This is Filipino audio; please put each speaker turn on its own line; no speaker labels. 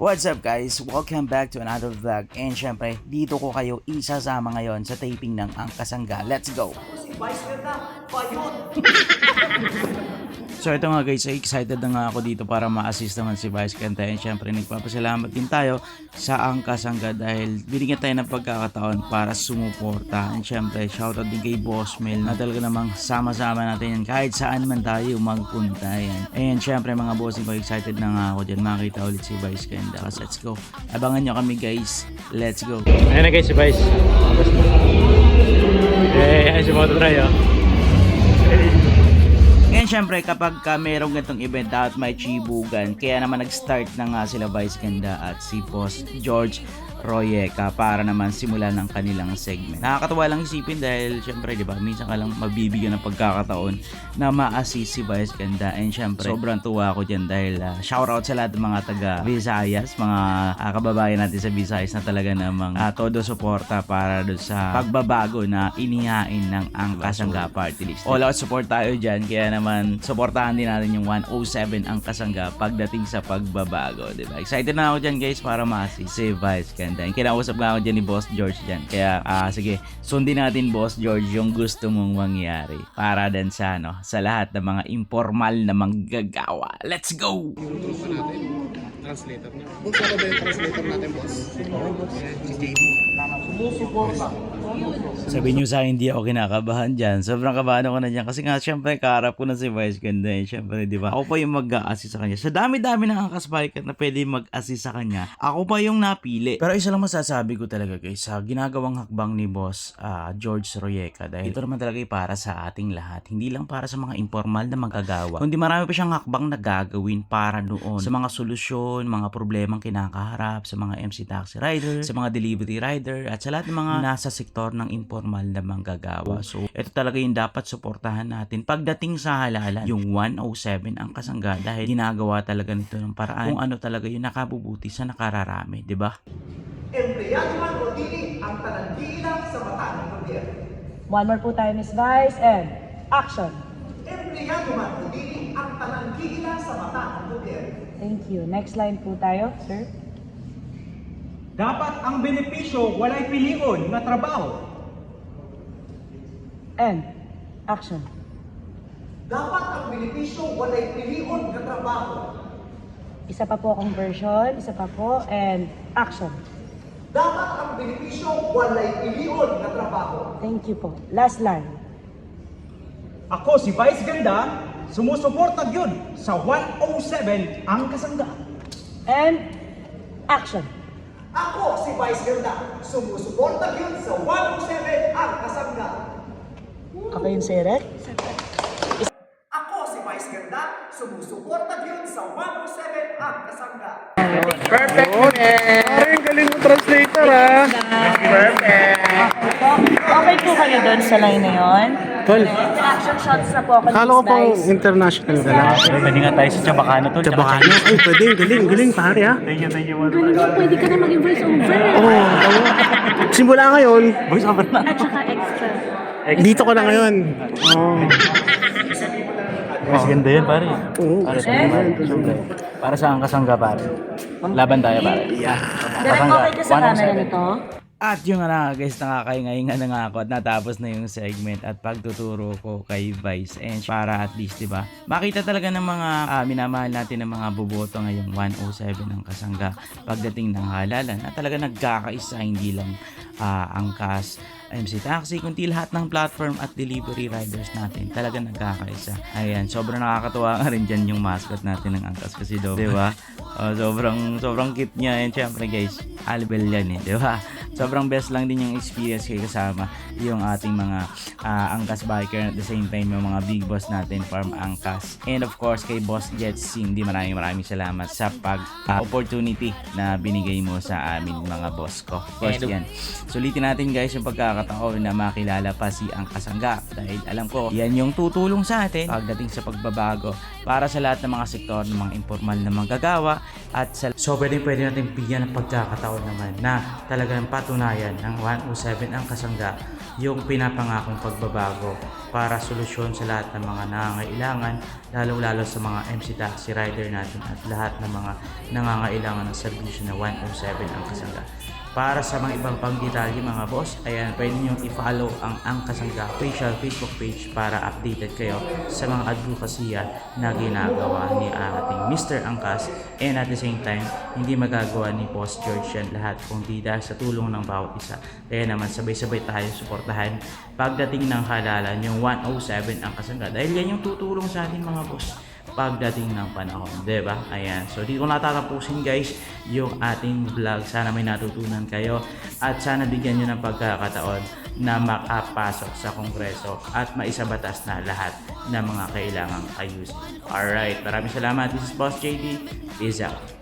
What's up guys? Welcome back to another vlog and syempre dito ko kayo isasama ngayon sa taping ng Ang Kasangga. Let's go! So ito nga guys, excited na nga ako dito para ma-assist naman si Vice Ganda and syempre nagpapasalamat din tayo sa Ang Kasangga dahil binigyan tayo ng pagkakataon para sumuporta and syempre shoutout din kay Boss Mel na talaga namang sama-sama natin yan kahit saan man tayo magpunta yan. And syempre mga bossing ko excited na nga ako dyan makita ulit si Vice Ganda. Kasi let's go. Abangan nyo kami guys. Let's go.
Ayan na guys, si Vice. Eh, ayan si Mototry oh.
Syempre kapag ka merong ganitong event dapat may chibugan kaya naman nag-start na nga sila Vice Ganda at si Boss George Royeca para naman simulan ng kanilang segment. Nakakatawa lang isipin dahil syempre di ba minsan ka lang mabibigyan ng pagkakataon na ma-assist si Vice Ganda and syempre sobrang tuwa ako dyan dahil uh, shoutout sa lahat ng mga taga Visayas, mga ah, kababayan natin sa Visayas na talaga namang ah, todo suporta para do sa pagbabago na inihain ng ang Kasangga Party List. All out support tayo dyan kaya naman supportahan din natin yung 107 ang Kasangga pagdating sa pagbabago. Diba? Excited na ako dyan guys para ma-assist si Vice Ganda. And kinausap nga ako dyan ni Boss George dyan. Kaya ah, sige, sundin natin Boss George yung gusto mong mangyari para din sa, ano, sa lahat ng mga informal na manggagawa. Let's go!
Tropa natin, translator na. Boss, ano ba yung translator natin, boss? Si JD.
Sabi niyo sa akin, hindi ako kinakabahan dyan. Sobrang kabahan ako na dyan. Kasi nga, syempre, kaharap ko na si Vice Ganda. Eh. Syempre, di ba? Ako pa yung mag-a-assist sa kanya. Sa dami-dami ng biker na pwede mag-assist sa kanya, ako pa yung napili. Pero isa lang masasabi ko talaga, guys, sa ginagawang hakbang ni Boss ah, George Royeca. Dahil ito naman talaga para sa ating lahat. Hindi lang para sa mga informal na magagawa. Kundi marami pa siyang hakbang na gagawin para doon. Sa mga solusyon, mga problemang kinakaharap, sa mga MC taxi rider, sa mga delivery rider, at sa lahat ng mga nasa sektor ng informal na manggagawa. So, ito talaga yung dapat suportahan natin pagdating sa halalan. Yung 107 ang kasangga dahil ginagawa talaga nito ng paraan kung ano talaga yung nakabubuti sa nakararami, di ba?
Empleyado man o dili ang tananggiilang sa mata ng gobyerno.
One more po tayo, Miss Vice, and action.
Empleyado man o dili ang tananggiilang sa mata ng gobyerno.
Thank you. Next line po tayo, sir.
Dapat ang benepisyo walay pilion nga trabaho.
And action.
Dapat ang benepisyo walay pilion nga trabaho.
Isa pa po akong version, isa pa po, and action.
Dapat ang benepisyo walay pilion nga trabaho.
Thank you po. Last line.
Ako si Vice Ganda, sumusuporta gyud sa 107 ang kasangga.
And action.
Ako si Vice Ganda, sumusuporta yun sa 107 ang kasangga.
Ako yung Seret.
Ako si Vice Ganda, sumusuporta yun sa 107 ang kasangga.
Perfect eh! Ay, ang galing mo translator ah!
Okay po kayo doon sa line na yon.
Tol,
Action shots na po ako ni
akala ko
Vice.
international ka na.
Pwede nga tayo sa Chabacano to.
Chabacano? Ay, pwede. Galing, galing pare ah.
Thank you, thank you.
Galing mo, pwede ka na maging voice over.
Oo, oh, Simula ngayon,
Voice over na.
At saka extra.
dito ko na ngayon. Oo.
Mas ganda yan, pare.
Oo.
Para sa Para sa ang kasangga, pare. Laban tayo, pare.
Direct okay ka sa camera nito?
At yung nga guys, nakakaingay na nga ako at natapos na yung segment at pagtuturo ko kay Vice and para at least, di ba, makita talaga ng mga ah, minamahal natin ng mga buboto ngayong 107 ng kasangga pagdating ng halalan at talaga nagkakaisa hindi lang ah, ang cast MC Taxi, kundi lahat ng platform at delivery riders natin talaga nagkakaisa. Ayan, sobrang nakakatuwa nga rin dyan yung mascot natin ng Angkas kasi do, di ba? Oh, sobrang, sobrang cute niya. And syempre guys, Albel yan eh, di ba? Sobrang best lang din yung experience kay kasama yung ating mga ah, Angkas biker at the same time yung mga big boss natin from Angkas. And of course kay Boss Jets Cindy, maraming maraming salamat sa pag ah, opportunity na binigay mo sa amin mga boss ko. Of course yan. Sulitin natin guys yung pagkakataon na makilala pa si ang kasangga dahil alam ko yan yung tutulong sa atin pagdating sa pagbabago para sa lahat ng mga sektor ng mga informal na manggagawa at sa so pwede pwede natin bigyan ng pagkakataon naman na talagang patunayan ng 107 ang kasangga yung pinapangakong pagbabago para solusyon sa lahat ng mga nangangailangan, lalo-lalo sa mga MC taxi rider natin at lahat ng mga nangangailangan ng serbisyo na 107 ang kasangga. Para sa mga ibang pang detalye mga boss, ayan, pwede nyo i-follow ang Ang official Facebook page para updated kayo sa mga advokasya na ginagawa ni ating Mr. Angkas and at the same time, hindi magagawa ni Boss George yan lahat kung di dahil sa tulong ng bawat isa. Kaya naman sabay-sabay tayo suportahan pagdating ng halalan yung 107 Ang dahil yan yung tutulong sa ating mga boss pagdating ng panahon, 'di ba? Ayan. So dito ko natatapusin guys yung ating vlog. Sana may natutunan kayo at sana bigyan niyo ng pagkakataon na makapasok sa kongreso at maisabatas na lahat ng mga kailangang ayusin. Alright, maraming salamat. This is Boss JD. Peace out.